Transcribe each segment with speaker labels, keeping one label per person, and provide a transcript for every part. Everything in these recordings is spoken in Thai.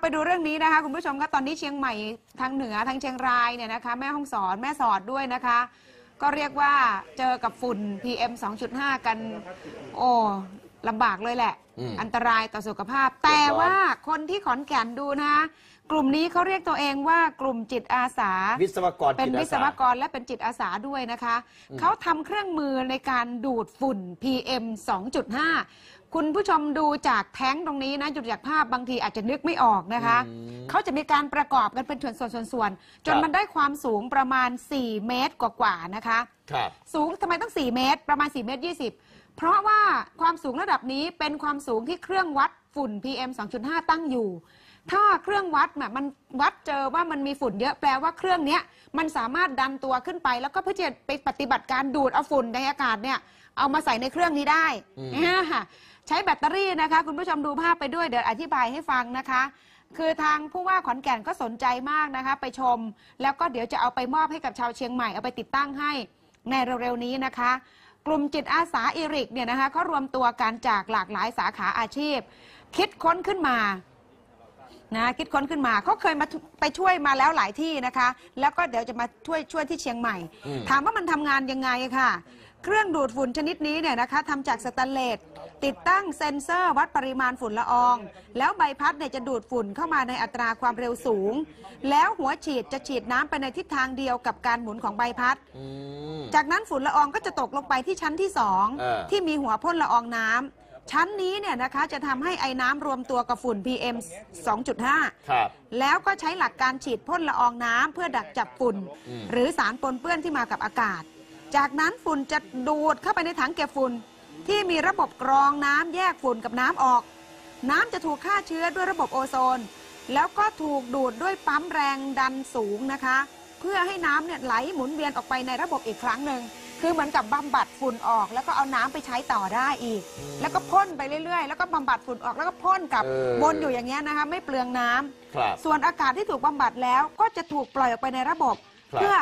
Speaker 1: ไปดูเรื่องนี้นะคะคุณผู้ชมคะตอนนี้เชียงใหม่ทางเหนือทางเชียงรายเนี่ยนะคะแม่ห้องสอนแม่สอดด้วยนะคะ ก็เรียกว่าเจอกับฝุ่น PM 2.5 กัน โอ้ลำบากเลยแหละ
Speaker 2: อืม
Speaker 1: อันตรายต่อสุขภาพ แต่ว่าคนที่ขอนแก่นดูนะคะกลุ่มนี้เขาเรียกตัวเองว่ากลุ่มจิตอาสา
Speaker 2: วิศวกร
Speaker 1: เป็น
Speaker 2: จิตอา
Speaker 1: วิศ
Speaker 2: สาว
Speaker 1: กรและเป็นจิตอาสาด้วยนะคะ
Speaker 2: อืม
Speaker 1: เขาทำเครื่องมือในการดูดฝุ่น PM 2.5 คุณผู้ชมดูจากแท้งตรงนี้นะจุดจากภาพบางทีอาจจะนึกไม่ออกนะคะ
Speaker 2: อืม
Speaker 1: เขาจะมีการประกอบกันเป็นส่วนๆส่วนๆจน
Speaker 2: ครับ
Speaker 1: มันได้ความสูงประมาณ 4 เมตรกว่าๆนะคะ
Speaker 2: ครับ
Speaker 1: สูงทำไมต้อง 4 เมตร ประมาณ 4 เมตร 20 เพราะว่าความสูงระดับนี้เป็นความสูงที่เครื่องวัดฝุ่น PM 2.5 ตั้งอยู่ ถ้าเครื่องวัดน่ะมันวัดเจอว่ามันมีฝุ่นเยอะแปลว่าเครื่องเนี้ยมันสามารถดันตัวขึ้นไป แล้วก็เพื่อจะไปปฏิบัติการดูดเอาฝุ่นในอากาศเนี่ยเอามาใส่ในเครื่องนี้ได้
Speaker 2: อืม
Speaker 1: เนี่ยค่ะ ใช้แบตเตอรี่นะคะ คุณผู้ชมดูภาพไปด้วยเดี๋ยวอธิบายให้ฟังนะคะ คือทางผู้ว่าขอนแก่นก็สนใจมากนะคะ ไปชม แล้วก็เดี๋ยวจะเอาไปมอบให้กับชาวเชียงใหม่เอาไปติดตั้งให้ในเร็วๆนี้นะคะ กลุ่มจิตอาสาอิริกเนี่ยนะคะเขารวมตัวกันจากหลากหลายสาขาอาชีพ คิดค้นขึ้นมานะคิดค้นขึ้นมาเขาเคยมาไปช่วยมาแล้วหลายที่นะคะ แล้วก็เดี๋ยวจะมาช่วยช่วยที่เชียงใหม่
Speaker 2: อืม
Speaker 1: ถามว่ามันทำงานยังไงค่ะ เครื่องดูดฝุ่นชนิดนี้เนี่ยนะคะทำจากสแตนเลส ติดตั้งเซ็นเซอร์วัดปริมาณฝุ่นละออง แล้วใบพัดเนี่ยจะดูดฝุ่นเข้ามาในอัตราความเร็วสูง แล้วหัวฉีดจะฉีดน้ำไปในทิศทางเดียวกับการหมุนของใบพัด
Speaker 2: อืม
Speaker 1: จากนั้นฝุ่นละอองก็จะตกลงไปที่ชั้นที่สอง
Speaker 2: เออ
Speaker 1: ที่มีหัวพ่นละอองน้ำชั้นนี้เนี่ยนะคะจะทำให้ไอ้น้ำรวมตัวกับฝุ่น PM 2.5
Speaker 2: ครับ
Speaker 1: แล้วก็ใช้หลักการฉีดพ่นละอองน้ำเพื่อดักจับฝุ่น
Speaker 2: อืม
Speaker 1: หรือสารปนเปื้อนที่มากับอากาศ จากนั้นฝุ่นจะดูดเข้าไปในถังเก็บฝุ่น ที่มีระบบกรองน้ำแยกฝุ่นกับน้ำออก น้ำจะถูกฆ่าเชื้อด้วยระบบโอโซน แล้วก็ถูกดูดด้วยปั๊มแรงดันสูงนะคะ เพื่อให้น้ำเนี่ยไหลหมุนเวียนออกไปในระบบอีกครั้งหนึ่งคือเหมือนกับบำบัดฝุ่นออก แล้วก็เอาน้ำไปใช้ต่อได้อีก แล้วก็พ่นไปเรื่อยๆ แล้วก็บำบัดฝุ่นออกแล้วก็พ่นกลับ
Speaker 2: เออ
Speaker 1: วนอยู่อย่างเงี้ยนะคะ ไม่เปลืองน้ำ
Speaker 2: ครับ
Speaker 1: ส่วนอากาศที่ถูกบำบัดแล้วก็จะถูกปล่อยออกไปในระบบ
Speaker 2: ครับ
Speaker 1: เพื่อ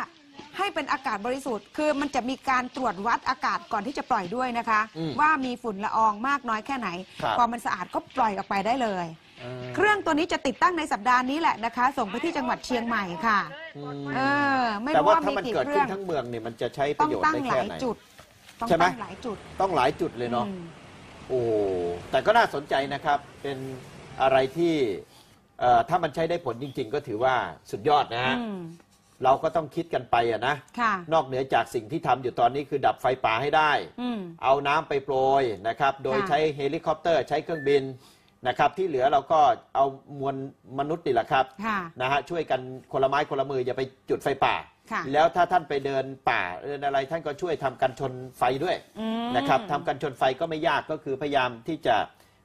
Speaker 1: ให้เป็นอากาศบริสุทธิ์ คือมันจะมีการตรวจวัดอากาศก่อนที่จะปล่อยด้วยนะคะ
Speaker 2: อืม
Speaker 1: ว่ามีฝุ่นละอองมากน้อยแค่ไหน
Speaker 2: ครับ
Speaker 1: พอมันสะอาดก็ปล่อยออกไปได้เลย
Speaker 2: เออ
Speaker 1: เครื่องตัวนี้จะติดตั้งในสัปดาห์นี้แหละนะคะ ส่งไปที่จังหวัดเชียงใหม่ค่ะ
Speaker 2: อืม
Speaker 1: เออไม่
Speaker 2: แต่
Speaker 1: รู้
Speaker 2: ว่า
Speaker 1: ว่า
Speaker 2: ถ้า
Speaker 1: มี
Speaker 2: มัน
Speaker 1: กี่
Speaker 2: เกิด
Speaker 1: เค
Speaker 2: ขึ้
Speaker 1: รื่
Speaker 2: น
Speaker 1: อง
Speaker 2: ทั้งเมืองเนี่ยมันจะใช้ป
Speaker 1: ต้
Speaker 2: ระ
Speaker 1: อง
Speaker 2: โยชน์
Speaker 1: ตั้ง
Speaker 2: ได้
Speaker 1: ห
Speaker 2: แค่
Speaker 1: ลาย
Speaker 2: ไหน
Speaker 1: จุดต้อง
Speaker 2: ใช่ไหม
Speaker 1: ตั้งหลายจุด
Speaker 2: ต้องหลายจุดเลยเนาะ
Speaker 1: อืม
Speaker 2: โอ้แต่ก็น่าสนใจนะครับ เป็นอะไรที่เอ่อถ้ามันใช้ได้ผลจริง ๆ ก็ถือว่าสุดยอดนะฮะ
Speaker 1: อืม
Speaker 2: เราก็ต้องคิดกันไปอะนะ
Speaker 1: ค่ะ
Speaker 2: นอกเหนือจากสิ่งที่ทำอยู่ตอนนี้คือดับไฟป่าให้ได้
Speaker 1: อืม
Speaker 2: เอาน้ำไปโปรยนะครับ โดย
Speaker 1: ค่ะ
Speaker 2: ใช้เฮลิคอปเตอร์ใช้เครื่องบินนะครับ ที่เหลือเราก็เอามวลมนุษย์นี่แหละครับ
Speaker 1: ค่ะ
Speaker 2: นะฮะช่วยกันคนละไม้คนละมืออย่าไปจุดไฟป่า
Speaker 1: ค่ะ
Speaker 2: แล้วถ้าท่านไปเดินป่าเดินอะไรท่านก็ช่วยทำกันชนไฟด้วย
Speaker 1: อืม
Speaker 2: นะครับทำกันชนไฟก็ไม่ยากก็คือพยายามที่จะ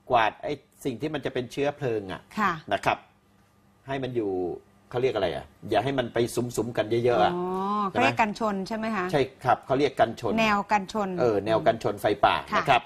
Speaker 2: กวาดไอ้สิ่งที่มันจะเป็นเชื้อเพลิงอะ
Speaker 1: ค่ะ
Speaker 2: นะครับ ให้มันอยู่ เขาเรียกอะไรอะอย่าให้มันไปสุมๆกันเยอะๆ
Speaker 1: อ๋อ
Speaker 2: อะ
Speaker 1: เขาเรียกกันชนใช่ไหมคะ
Speaker 2: ใช่ครับเขาเรียกกันชน
Speaker 1: แนวกันชน
Speaker 2: เออแนวกันชนไฟป่า
Speaker 1: ค่ะ
Speaker 2: นะครับ